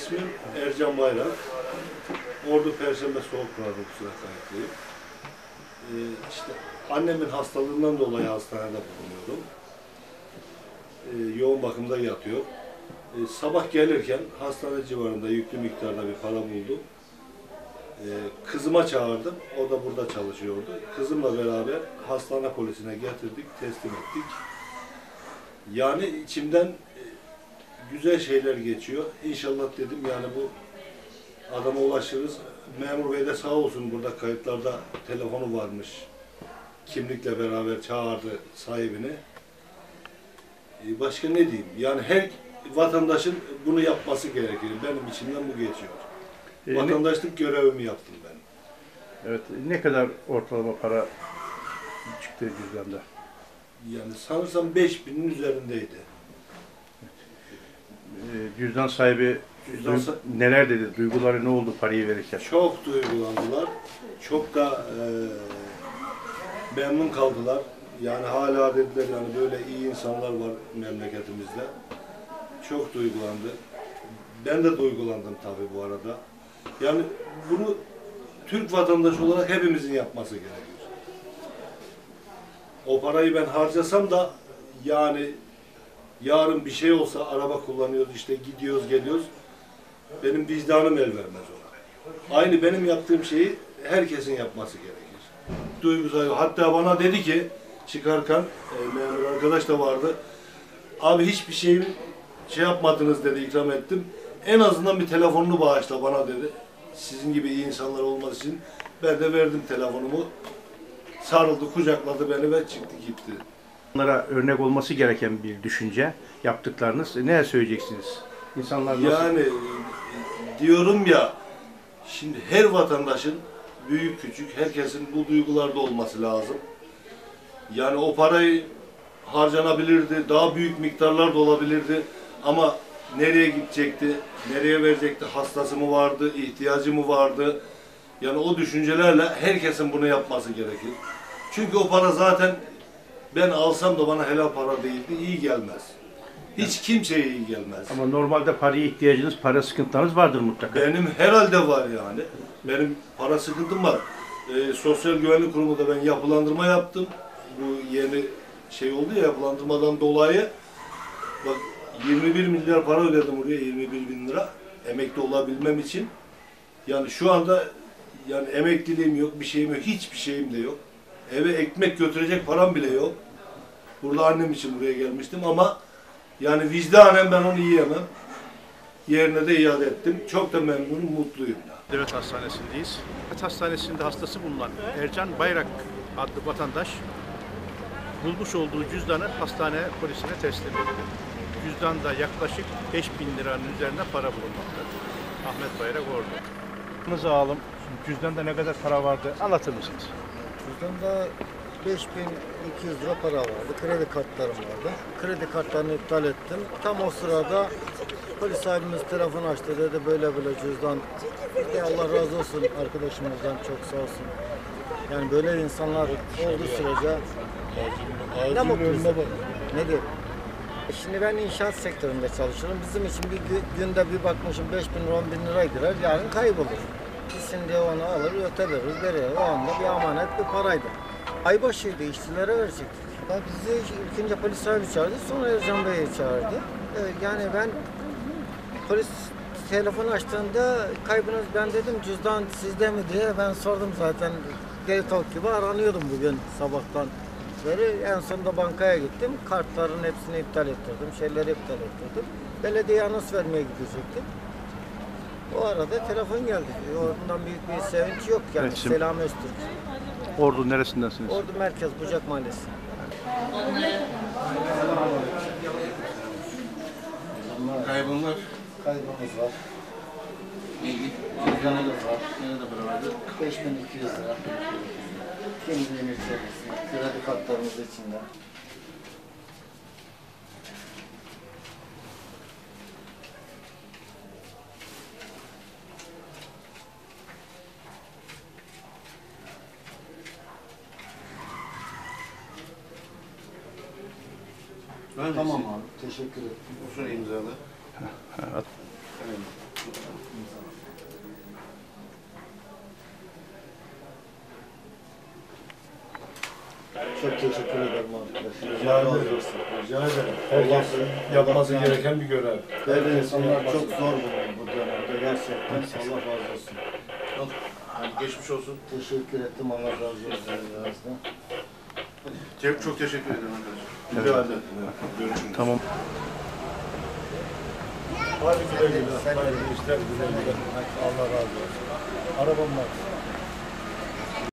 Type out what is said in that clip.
İsmim Ercan Bayrak. Ordu Perşembe Soğuk Dokusu'na kayıtlıyım. Ee, işte annemin hastalığından dolayı hastanede bulunuyorum. Ee, yoğun bakımda yatıyor. Ee, sabah gelirken hastane civarında yüklü miktarda bir para buldum. Ee, kızıma çağırdım. O da burada çalışıyordu. Kızımla beraber hastane polisine getirdik, teslim ettik. Yani içimden güzel şeyler geçiyor. İnşallah dedim yani bu adama ulaşırız. Memur bey de sağ olsun burada kayıtlarda telefonu varmış. Kimlikle beraber çağırdı sahibini. E, Başka ne diyeyim? Yani her vatandaşın bunu yapması gerekir. Benim içimden bu geçiyor. Ee, ne, Vatandaşlık görevimi yaptım ben. evet, ne kadar ortalama para çıktı cüzdanda? Yani sanırsam 5000'in üzerindeydi. Ee, cüzdan sahibi Cüzdan sa- neler dedi? Duyguları ne oldu parayı verirken? Çok duygulandılar. Çok da e, memnun kaldılar. Yani hala dediler yani böyle iyi insanlar var memleketimizde. Çok duygulandı. Ben de duygulandım tabii bu arada. Yani bunu Türk vatandaşı olarak hepimizin yapması gerekiyor. O parayı ben harcasam da yani yarın bir şey olsa araba kullanıyoruz işte gidiyoruz geliyoruz benim vicdanım el vermez ona. Aynı benim yaptığım şeyi herkesin yapması gerekir. Duygusal. Hatta bana dedi ki çıkarken e, memur arkadaş da vardı. Abi hiçbir şeyim şey yapmadınız dedi ikram ettim. En azından bir telefonunu bağışla bana dedi. Sizin gibi iyi insanlar olması için ben de verdim telefonumu. Sarıldı, kucakladı beni ve çıktı gitti. Onlara örnek olması gereken bir düşünce yaptıklarınız. Ne söyleyeceksiniz? İnsanlar nasıl? Yani e, diyorum ya şimdi her vatandaşın büyük küçük herkesin bu duygularda olması lazım. Yani o parayı harcanabilirdi, daha büyük miktarlar da olabilirdi ama nereye gidecekti, nereye verecekti, hastası mı vardı, ihtiyacı mı vardı? Yani o düşüncelerle herkesin bunu yapması gerekir. Çünkü o para zaten ben alsam da bana helal para değildi, iyi gelmez. Hiç kimseye iyi gelmez. Ama normalde paraya ihtiyacınız, para sıkıntılarınız vardır mutlaka. Benim herhalde var yani. Benim para sıkıntım var. Ee, Sosyal Güvenlik Kurumu'nda ben yapılandırma yaptım. Bu yeni şey oldu ya yapılandırmadan dolayı. Bak 21 milyar para ödedim oraya 21 bin lira. Emekli olabilmem için. Yani şu anda yani emekliliğim yok, bir şeyim yok, hiçbir şeyim de yok. Eve ekmek götürecek param bile yok. Burada annem için buraya gelmiştim ama yani vicdanen ben onu yiyemem. Yerine de iade ettim. Çok da memnunum, mutluyum. Devlet Hastanesi'ndeyiz. Devlet Hastanesi'nde hastası bulunan Ercan Bayrak adlı vatandaş bulmuş olduğu cüzdanı hastane polisine teslim etti. Cüzdanda yaklaşık 5000 liranın üzerinde para bulunmakta. Ahmet Bayrak orada. Şimdi cüzdanda ne kadar para vardı anlatır mısınız? Cüzdanda 5200 lira para vardı. Kredi kartlarım vardı. Kredi kartlarını iptal ettim. Tam o sırada polis sahibimiz telefon açtı dedi böyle böyle cüzdan. Dedi, Allah razı olsun arkadaşımızdan çok sağ olsun. Yani böyle insanlar olduğu sürece ne mutlu bize. Ne diyeyim? Şimdi ben inşaat sektöründe çalışıyorum. Bizim için bir gü- günde bir bakmışım 5 bin lira 10 bin lira girer. Yarın kaybolur. Biz şimdi onu alır öteleriz veririz. O anda bir amanet bir paraydı. Aybaşıydı işçilere verecektik. Ya bizi ilk önce polis sahibi çağırdı sonra Ercan Bey'i çağırdı. Evet, yani ben polis telefon açtığında kaybınız ben dedim cüzdan sizde mi diye ben sordum zaten tavuk gibi aranıyordum bugün sabahtan beri. En sonunda bankaya gittim. Kartların hepsini iptal ettirdim. Şeyleri iptal ettirdim. Belediye anons vermeye gidecektim. O arada telefon geldi. Ondan büyük bir sevinç yok yani. Evet, şimdi- Selam Öztürk. Ordu neresindensiniz? Ordu Merkez Bucak Mahallesi. Kaybınlar Kaybımız var. neydi? Cüzdanınız var. Nerede para vardı? 5200 lira. Kimliğimiz içerisinde. Kredi kartlarımız içinde. Öyle tamam şey- abi, teşekkür ettim. Usul imzalı. Evet. Çok teşekkür ederim abi. Rica ederim. Rica ederim. Herkesin yapması gereken bir görev. Evet, insanlar çok zor bu, bu dönemde gerçekten. Allah razı olsun. Çok, hani geçmiş olsun. Teşekkür ettim. Allah razı olsun da. Çok, çok teşekkür ederim arkadaşlar. Rica ederim. Görüşürüz. Tamam. Hadi güle güle. Hayırlı işler güle güle. Allah razı olsun. Arabam var.